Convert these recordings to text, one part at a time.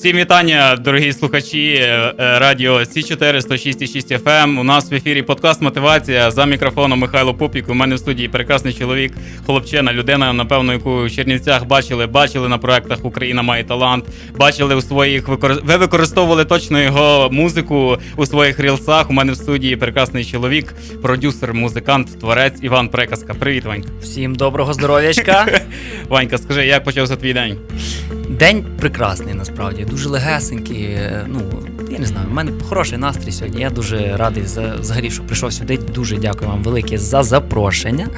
Всім вітання, дорогі слухачі е, е, радіо Сі 4 106,6 FM. У нас в ефірі подкаст Мотивація за мікрофоном Михайло Пупік. У мене в студії прекрасний чоловік, хлопчина, людина, напевно, яку в Чернівцях бачили, бачили на проектах Україна має талант. Бачили у своїх. Ви використовували точно його музику у своїх рілсах. У мене в студії прекрасний чоловік, продюсер, музикант, творець Іван Преказка. Привіт, Ванька. Всім доброго здоров'ячка. Ванька, скажи, як почався твій день? День прекрасний насправді, дуже легесенький. е, Ну я не знаю, в мене хороший настрій сьогодні. Я дуже радий за взагалі, що прийшов сюди. Дуже дякую вам велике за запрошення.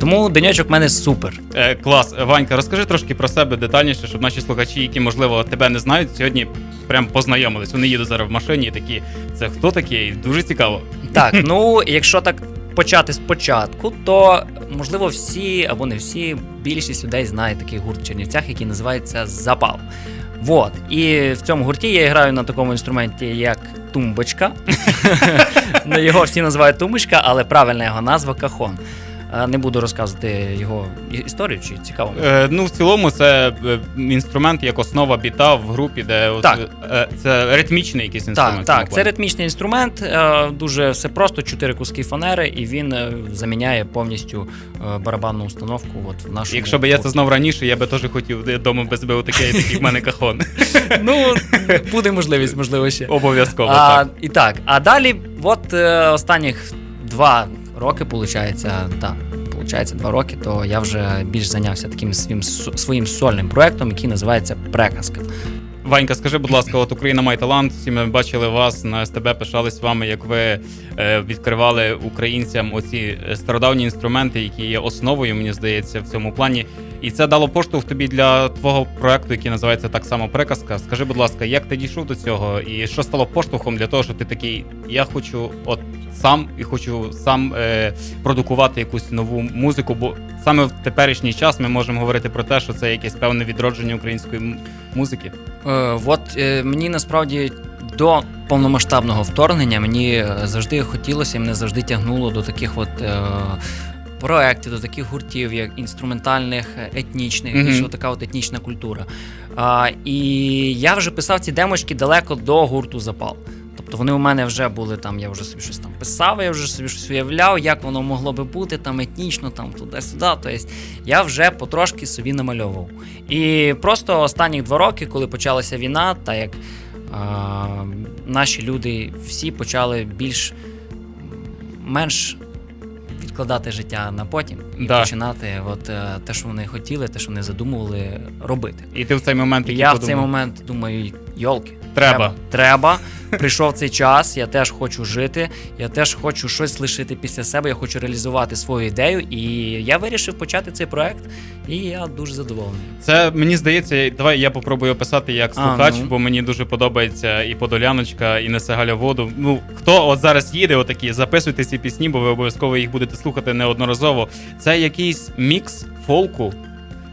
Тому денечок в мене супер. Е, клас, Ванька, розкажи трошки про себе детальніше, щоб наші слухачі, які можливо тебе не знають, сьогодні прям познайомились. Вони їдуть зараз в машині і такі. Це хто такий? Дуже цікаво. Так, ну якщо так почати спочатку, то можливо всі або не всі, більшість людей знає такий гурт в Чернівцях, який називається Запал. Вот. І в цьому гурті я граю на такому інструменті, як тумбочка. Ну, Його всі називають тумбочка, але правильна його назва кахон. Не буду розказувати його історію, чи цікаво. Е, ну, в цілому, це е, інструмент як основа біта в групі, де Так. е, це ритмічний якийсь інструмент. Так, так, це ритмічний інструмент, е, дуже все просто, чотири куски фанери, і він заміняє повністю барабанну установку. От в нашому Якщо б я це знав раніше, я би теж хотів вдома без би таке, такий в мене кахон. Ну, буде можливість, можливо, ще. Обов'язково. Так. і так, а далі, от останніх два роки, виходить, так, получається, два роки, то я вже більш зайнявся таким своїм, своїм сольним проектом, який називається Преказка. Ванька, скажи, будь ласка, от Україна має талант. Всі ми бачили вас на СТБ, пишались вами, як ви е, відкривали українцям оці е, стародавні інструменти, які є основою, мені здається, в цьому плані. І це дало поштовх тобі для твого проекту, який називається так само Приказка. Скажи, будь ласка, як ти дійшов до цього, і що стало поштовхом для того, що ти такий, я хочу от сам і хочу сам е, продукувати якусь нову музику, бо саме в теперішній час ми можемо говорити про те, що це якесь певне відродження української музики. Е, от е, мені насправді до повномасштабного вторгнення мені е, завжди хотілося і мене завжди тягнуло до таких от. Е, Проєктів, до таких гуртів, як інструментальних, етнічних, Мгм. більш така от етнічна культура. А, і я вже писав ці демочки далеко до гурту Запал. Тобто вони у мене вже були там, я вже собі щось там писав, я вже собі щось уявляв, як воно могло би бути там етнічно, там туди-сюди. Тобто я вже потрошки собі намальовував. І просто останні два роки, коли почалася війна, та як а, наші люди всі почали більш менш відкладати життя на потім і Да. починати от, е, те, що вони хотіли, те, що вони задумували, робити. І ти в цей момент я в цей момент думаю, йолки. Треба. Треба. Прийшов цей час, я теж хочу жити, я теж хочу щось лишити після себе, я хочу реалізувати свою ідею. І я вирішив почати цей проект, і я дуже задоволений. Це мені здається, давай я попробую описати як А, слухач, ну. бо мені дуже подобається і Подоляночка, і несе Галя воду. Ну хто от зараз їде, отакі, записуйте ці пісні, бо ви обов'язково їх будете слухати неодноразово. Це якийсь мікс фолку.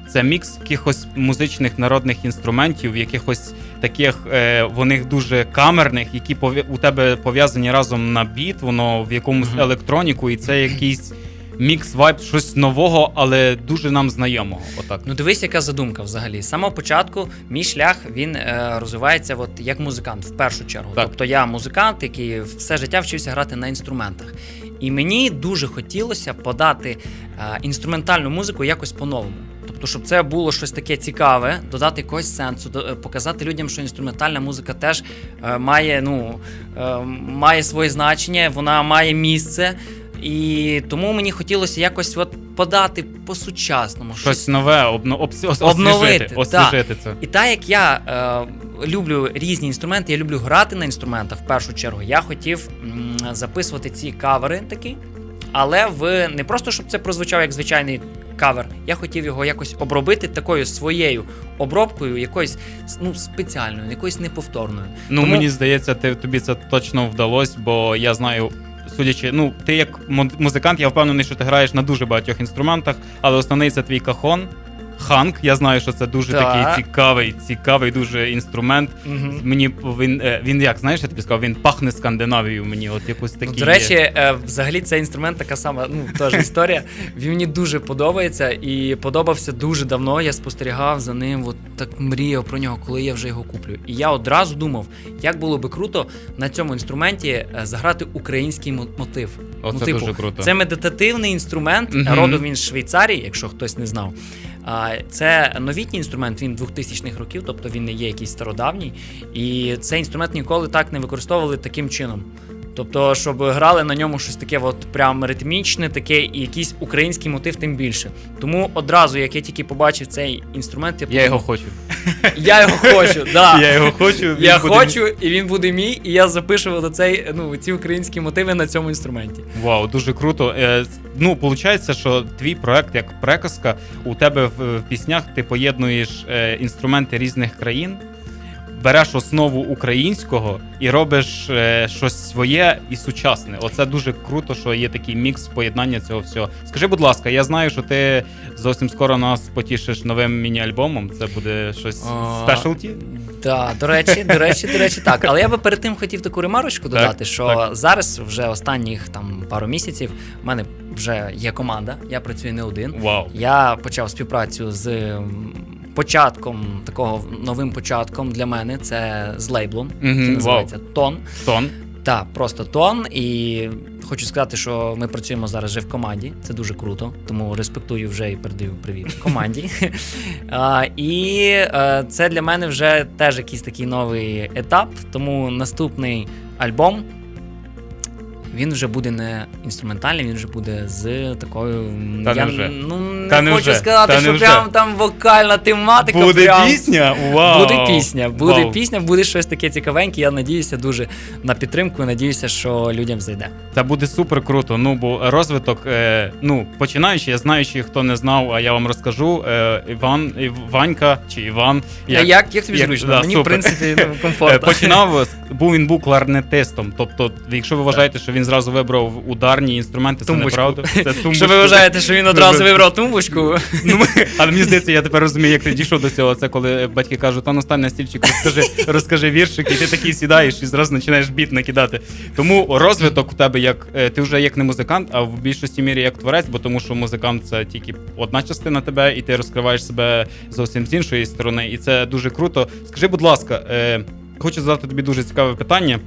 Це мікс якихось музичних народних інструментів, якихось таких е, вони дуже камерних, які у тебе пов'язані разом на біт, воно в якомусь Мгм. електроніку, і це якийсь мікс вайб, щось нового, але дуже нам знайомого. Отак. Ну дивись, яка задумка взагалі. З самого початку мій шлях він е, розвивається от як музикант в першу чергу. Так. Тобто я музикант, який все життя вчився грати на інструментах. І мені дуже хотілося подати е, інструментальну музику якось по-новому. Тобто, щоб це було щось таке цікаве, додати якогось сенсу, е, показати людям, що інструментальна музика теж е, має, ну, е, має своє значення, вона має місце. І тому мені хотілося якось от подати по-сучасному. Щось нове, обно, обс- ос- Обновити, освіжити, освіжити це. І так як я е, люблю різні інструменти, я люблю грати на інструментах в першу чергу. Я хотів м, записувати ці кавери такі, але в не просто щоб це прозвучав як звичайний кавер. Я хотів його якось обробити такою своєю обробкою, якоюсь ну, спеціальною, якоюсь неповторною. Ну Тому- мені здається, ти, тобі це точно вдалося, бо я знаю. Судячи, ну ти як му- музикант, я впевнений, що ти граєш на дуже багатьох інструментах, але основний це твій кахон. Ханк. Я знаю, що це дуже Так. такий цікавий, цікавий дуже інструмент. Мгм. Мені він, е, він як знаєш, я тобі сказав, він пахне Скандинавією. Мені от якось такі. Ну, до речі, е, взагалі цей інструмент така сама, ну теж історія. Він мені дуже подобається і подобався дуже давно. Я спостерігав за ним, от так мріяв про нього, коли я вже його куплю. І я одразу думав, як було би круто на цьому інструменті е, заграти український мотив. Оце ну, типу, дуже круто. Це медитативний інструмент, Мгм. родом він з Швейцарії, якщо хтось не знав. Це новітній інструмент, він 2000-х років, тобто він не є якийсь стародавній. І цей інструмент ніколи так не використовували таким чином. Тобто, щоб грали на ньому щось таке, от прям ритмічне, таке, і якийсь український мотив, тим більше. Тому одразу, як я тільки побачив цей інструмент, я, Я його хочу. Я його хочу. Да. Я його хочу. він Я буде- хочу, і він буде мій, і я запишу цей, ну, ці українські мотиви на цьому інструменті. Вау, дуже круто. Е, ну, виходить, що твій проект як приказка, у тебе в, в піснях ти поєднуєш е, інструменти різних країн, береш основу українського і робиш е, щось своє і сучасне. Оце дуже круто, що є такий мікс поєднання цього всього. Скажи, будь ласка, я знаю, що ти зовсім скоро нас потішиш новим міні-альбомом. Це буде щось А, спешалті. Так, до речі, до речі, до речі, так. Але я би перед тим хотів таку ремарочку Так, додати, що так. зараз, вже останніх там пару місяців, в мене вже є команда, я працюю не один. Вау. Я почав співпрацю з м, початком, такого новим початком для мене. Це з лейблом, Мгм, який вау. називається Тон. Тон. Так, просто тон. І хочу сказати, що ми працюємо зараз вже в команді. Це дуже круто. Тому респектую вже і передаю привіт команді. а, і е, це для мене вже теж якийсь такий новий етап. Тому наступний альбом. Він вже буде не інструментальний, він вже буде з такою. Та я невже? ну, не Та хочу невже? сказати, Та що невже? прям там вокальна тематика. Буде прям... пісня? Вау. Буде пісня, буде Вау. пісня, буде щось таке цікавеньке. Я надіюся дуже на підтримку. і Надіюся, що людям зайде. Це буде супер круто. Ну бо розвиток, е, ну починаючи, я знаю, знаючи, хто не знав, а я вам розкажу. Е, Іван, Ів, Ванька чи Іван. Як, як, як тобі як- зручно? да, Мені, супер. в принципі, ну, Е, комфортно. Починав з- був він був кларнетистом. Тобто, якщо ви вважаєте, що він зразу вибрав ударні інструменти, це Тумбочку. неправда. Це. Що ви вважаєте, що він одразу Вибрав. Вибрав? Ну, але мені здається, я тепер розумію, як ти дійшов до цього. Це коли батьки кажуть, та настань на стільчик, розкажи, розкажи віршик, і ти такий сідаєш і зразу починаєш біт накидати. Тому розвиток у тебе як е, ти вже як не музикант, а в більшості мірі як творець, бо тому що музикант це тільки одна частина тебе, і ти розкриваєш себе зовсім з іншої сторони. І це дуже круто. Скажи, будь ласка, е, хочу задати тобі дуже цікаве питання.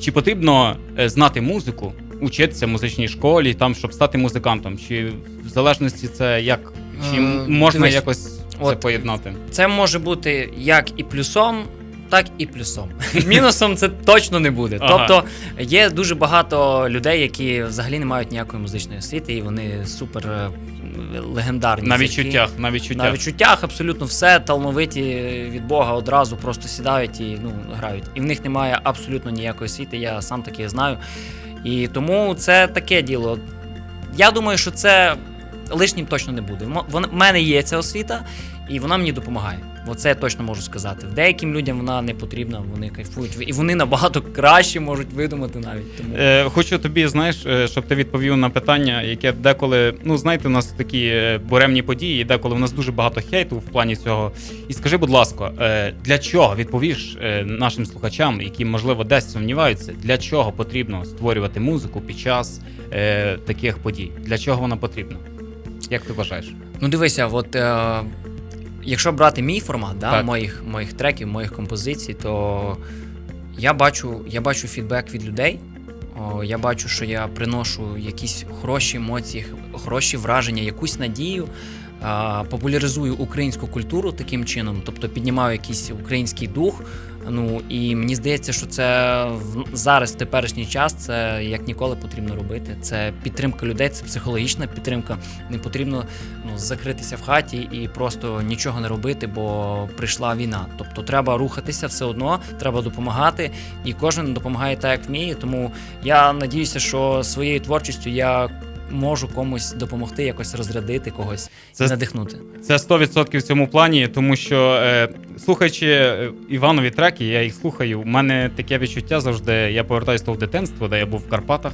Чи потрібно е, знати музику, учитися в музичній школі, там, щоб стати музикантом? Чи в залежності це як? Чи Е, можна дивись, якось це от- поєднати? Це може бути як і плюсом, так і плюсом. Мінусом це точно не буде. Ага. Тобто є дуже багато людей, які взагалі не мають ніякої музичної освіти, і вони супер е, легендарні. На зірки. відчуттях, на відчуттях. На відчуттях абсолютно все талановиті від Бога одразу просто сідають і ну, грають. І в них немає абсолютно ніякої освіти, я сам таке знаю. І тому це таке діло. Я думаю, що це лишнім точно не буде. В мене є ця освіта, і вона мені допомагає. Оце я точно можу сказати. Деяким людям вона не потрібна, вони кайфують. І вони набагато краще можуть видумати навіть. Тому... Е, хочу тобі, знаєш, е, щоб ти відповів на питання, яке деколи, ну знаєте, у нас такі е, буремні події, і деколи у нас дуже багато хейту в плані цього. І скажи, будь ласка, е, для чого відповіш нашим слухачам, які можливо десь сумніваються, для чого потрібно створювати музику під час е, таких подій? Для чого вона потрібна? Як ти вважаєш? Ну дивися, от е, якщо брати мій формат да, моїх, моїх треків, моїх композицій, то я бачу, я бачу фідбек від людей. О, я бачу, що я приношу якісь хороші емоції, хороші враження, якусь надію. Популяризую українську культуру таким чином, тобто піднімаю якийсь український дух. Ну і мені здається, що це зараз, в теперішній час, це як ніколи потрібно робити. Це підтримка людей, це психологічна підтримка. Не потрібно ну, закритися в хаті і просто нічого не робити, бо прийшла війна. Тобто треба рухатися все одно, треба допомагати, і кожен допомагає так, як вміє. Тому я надіюся, що своєю творчістю я можу комусь допомогти, якось розрядити когось Це і надихнути. Це 100% в цьому плані, тому що е, слухаючи е, Іванові треки, я їх слухаю. У мене таке відчуття завжди. Я повертаюся в дитинство, де я був в Карпатах.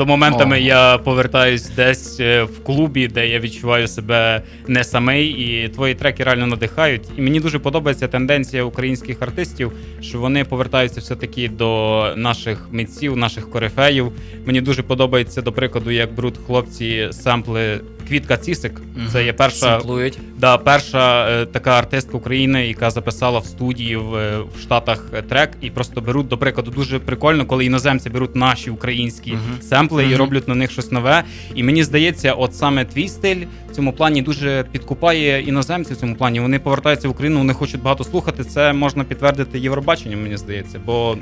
То моментами О. я повертаюсь десь е, в клубі, де я відчуваю себе не самий, і твої треки реально надихають. І мені дуже подобається тенденція українських артистів, що вони повертаються все-таки до наших митців, наших корифеїв. Мені дуже подобається, до прикладу, як бруд хлопці, семпли. Квітка Цісик, це є перша Семплують. Да, перша е, така артистка України, яка записала в студії в, е, в Штатах е, трек, і просто беруть, до прикладу, дуже прикольно, коли іноземці беруть наші українські Мгм. семпли і Мгм. роблять на них щось нове. І мені здається, от саме твій стиль в цьому плані дуже підкупає іноземців в цьому плані. Вони повертаються в Україну, вони хочуть багато слухати. Це можна підтвердити Євробаченням, мені здається. Бо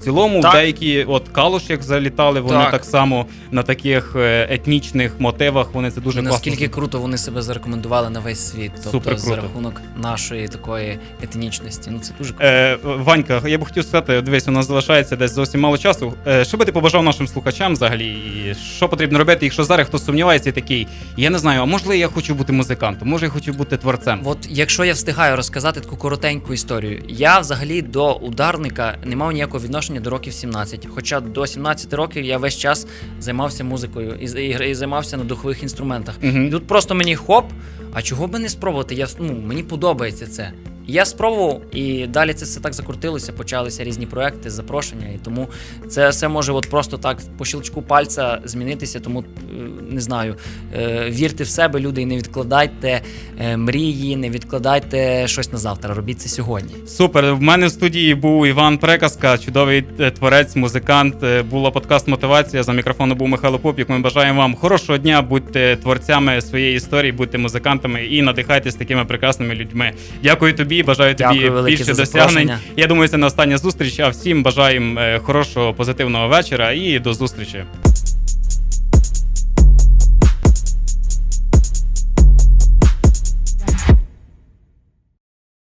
в цілому Так. деякі, от Калуш, як залітали, вони так, Так. само на таких е, етнічних мотивах. Вони це дуже І класно круто вони себе зарекомендували на весь світ. Тобто Супер за рахунок нашої такої етнічності. Ну це дуже круто. Е, Ванька, я б хотів сказати, дивись, у нас залишається десь зовсім мало часу. Е, що би ти побажав нашим слухачам взагалі? І що потрібно робити, якщо зараз хтось сумнівається і такий, я не знаю, а можливо я хочу бути музикантом, може я хочу бути творцем. От якщо я встигаю розказати таку коротеньку історію, я взагалі до ударника не мав ніякого відношення до років 17. Хоча до 17 років я весь час займався музикою і, і, і займався на духових інструментах. Угу. І тут просто мені хоп, а чого би не спробувати? Я ну, мені подобається це. Я спробував, і далі це все так закрутилося, почалися різні проекти, запрошення, і тому це все може от просто так по щелчку пальця змінитися. Тому е, не знаю, е, вірте в себе, люди, і не відкладайте е, мрії, не відкладайте щось на завтра. Робіть це сьогодні. Супер. В мене в студії був Іван Преказка, чудовий творець, музикант. Була подкаст Мотивація. За мікрофоном був Михайло Попік. Ми бажаємо вам хорошого дня, будьте творцями своєї історії, будьте музикантами і надихайтесь такими прекрасними людьми. Дякую тобі, бажаю тобі Дякую велике більше досягнень. Я думаю, це не остання зустріч. А всім бажаємо е, хорошого позитивного вечора і до зустрічі.